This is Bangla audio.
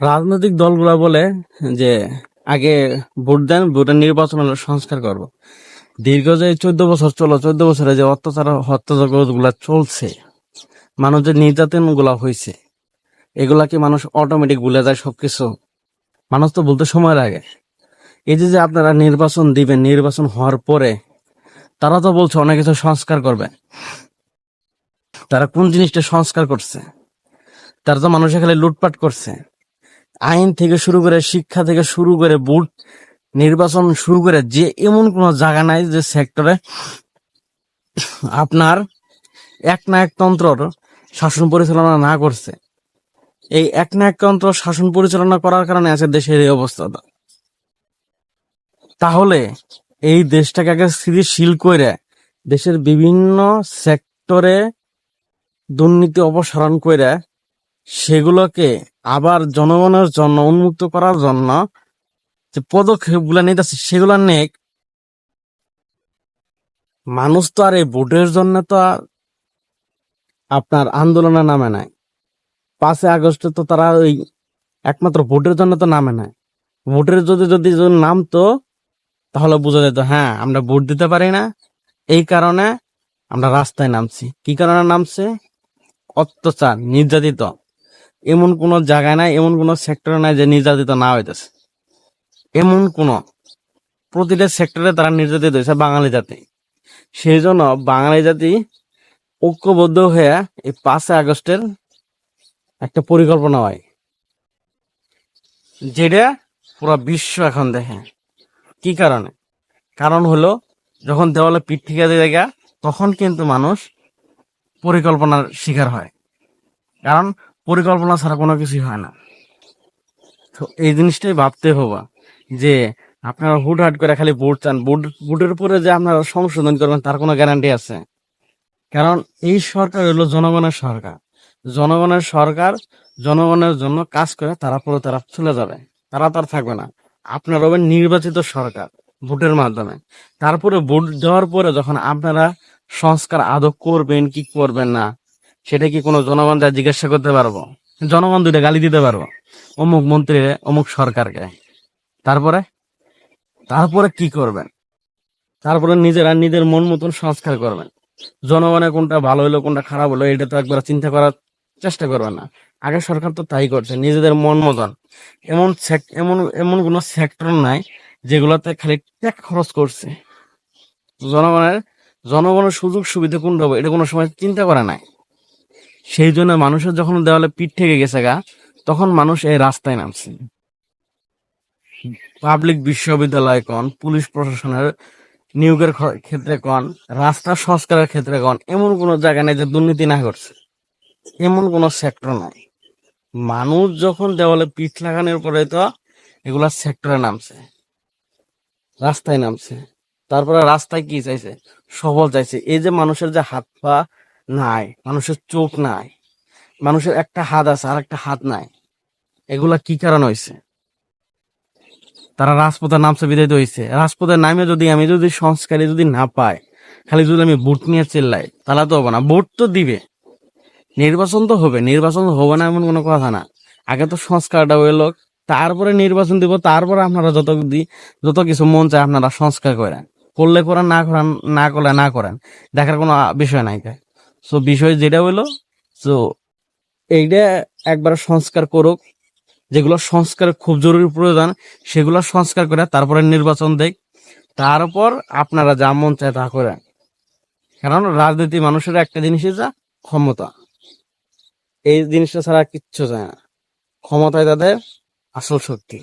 রাজনৈতিক দলগুলা বলে যে আগে ভোট দেন, ভোটের নির্বাচন হলে সংস্কার করব। দীর্ঘ যে চোদ্দ বছর চলো, চোদ্দ বছরে যে অত্যাচার, হত্যাযজ্ঞগুলা চলছে মানুষের নির্যাতনগুলা হয়েছে এগুলা কি মানুষ অটোমেটিক ভুলে যায় সবকিছু? মানুষ তো বলতে সময় লাগে। এই যে যে আপনারা নির্বাচন দিবেন, নির্বাচন হওয়ার পরে তারা তো বলছে অনেক কিছু সংস্কার করবে। তারা কোন জিনিসটা সংস্কার করছে? তারা তো মানুষের খালি লুটপাট করছে। আইন থেকে শুরু করে শিক্ষা থেকে শুরু করে বুট নির্বাচন শুরু করে যে এমন কোন জায়গা নাই যে সেক্টরে আপনার এক না এক তন্ত্রর শাসন পরিচালনা না করছে। এই এক না এক তন্ত্র শাসন পরিচালনা করার কারণে আছে দেশের এই অবস্থাটা তাহলে এই দেশটাকে আগে স্থিতিশীল করে দেশের বিভিন্ন সেক্টরে দুর্নীতি অপসারণ করে সেগুলোকে আবার জনগণের জন্য, উন্মুক্ত করার জন্য যে পদক্ষেপগুলা নিতেছে, সেগুলা নেক মানুষ তো আর এই ভোটের জন্য তো আপনার আন্দোলনে নামে নাই। পাঁচই আগস্টে তো তারা ওই একমাত্র ভোটের জন্য তো নামে নাই। ভোটের যদি যদি নামতো, তাহলে বোঝা যেত হ্যাঁ আমরা ভোট দিতে পারি না। এই কারণে আমরা রাস্তায় নামছি। কি কারণে নামছে? অত্যাচার, নির্যাতিত। এমন কোন জায়গায় নাই, এমন কোন সেক্টরে নাই যে নির্যাতিত না হইতেছে। এমন কোন প্রতিটা সেক্টরে তারা নির্যাতিত হয়েছে বাঙালি জাতি। সেই জন্য বাঙালি জাতি ঐক্যবদ্ধ হয়ে এই পাঁচই আগস্টের একটা পরিকল্পনা হয়, যেটা পুরো বিশ্ব এখন দেখে। কি কারণে? কারণ হলো, যখন দেওয়ালে পিঠ থেকে জায়গা তখন কিন্তু মানুষ পরিকল্পনার শিকার হয়। কারণ পরিকল্পনা ছাড়া কোনো কিছুই হয় না। তো এই জিনিসটাই ভাবতে হবে যে আপনারা হুটহাট করে খালি ভোট চান। ভোট, ভোটের উপরে যে আপনারা সংশোধন করবেন, তার কোনো গ্যারান্টি আছে? কারণ এই সরকার হলো জনগণের সরকার। জনগণের সরকার জনগণের জন্য কাজ করে, তারা পরে তারা চলে যাবে। তারা তার থাকবে না। আপনার হবেন নির্বাচিত সরকার ভোটের মাধ্যমে। তারপরে ভোট দেওয়ার পরে যখন আপনারা সংস্কার আদৌ করবেন কি করবেন না সেটা কি কোনো জনগণ যা জিজ্ঞাসা করতে পারব? জনগণ দুইটা গালি দিতে পারব। অমুক মন্ত্রী অমুক সরকারকে। তারপরে? তারপরে কি করবেন? তারপরে নিজেরা নিজের মন মতন সংস্কার করবেন। জনগণের কোনটা ভালো হলো কোনটা খারাপ হলো এটা তো একবার চিন্তা করার চেষ্টা করবে না। আগে সরকার তো তাই করছে, নিজেদের মন মতন। এমন এমন এমন কোন সেক্টর নাই যেগুলোতে খালি ট্যাক্স খরচ করছে। জনগণের জনগণের সুযোগ সুবিধা কোনটা হবে, এটা কোনো সময় চিন্তা করে নাই। সেই জন্য মানুষের যখন দেওয়ালে পিঠ থেকে গেছে গা, তখন মানুষ এই রাস্তায় নামছে। পাবলিক বিশ্ববিদ্যালয় কন, পুলিশ প্রশাসনের নিয়োগের ক্ষেত্রে কন, রাস্তা সংস্কারের ক্ষেত্রে কন, এমন কোনো জায়গা নেই যে দুর্নীতি না করছে এমন কোনো সেক্টর নাই। মানুষ যখন দেওয়ালে পিঠ লাগানোর পরে তো এগুলা সেক্টরে নামছে, রাস্তায় নামছে। তারপরে রাস্তায় কি চাইছে? সবল চাইছে। এই যে মানুষের যে হাত পা নাই, মানুষের চোখ নাই, মানুষের একটা হাত আছে আর একটা হাত নাই। এগুলা কি কারণ হয়েছে তারা রাজপথের নামছে বিদায়িত হয়েছে রাজপথে নামে যদি আমি যদি সংস্কারে যদি না পাই, খালি যদি আমি ভোট নিয়ে চিল্লাই, তাহলে তো হবে না। ভোট তো দিবে। নির্বাচন তো হবে। নির্বাচন হবে না এমন কোনো কথা না। আগে তো সংস্কারটা হইল তারপরে নির্বাচন দিব, তারপরে আপনারা যত দি- যত কিছু মন চায় আপনারা সংস্কার করেন। করলে করেন, না করেন, না করলে না করেন। দেখার কোনো বিষয় নাই। সো বিষয় যেটা হইল তো এইটা একবার সংস্কার করুক, যেগুলো সংস্কার খুব জরুরি প্রয়োজন, সেগুলো সংস্কার করে তারপরে নির্বাচন দেখ তারপর আপনারা যা মন চায় তা করেন। কারণ রাজনীতি মানুষের একটা জিনিসই যা, ক্ষমতা। এই জিনিসটা ছাড়া কিচ্ছু যায় না। ক্ষমতায় তাদের আসল শক্তি।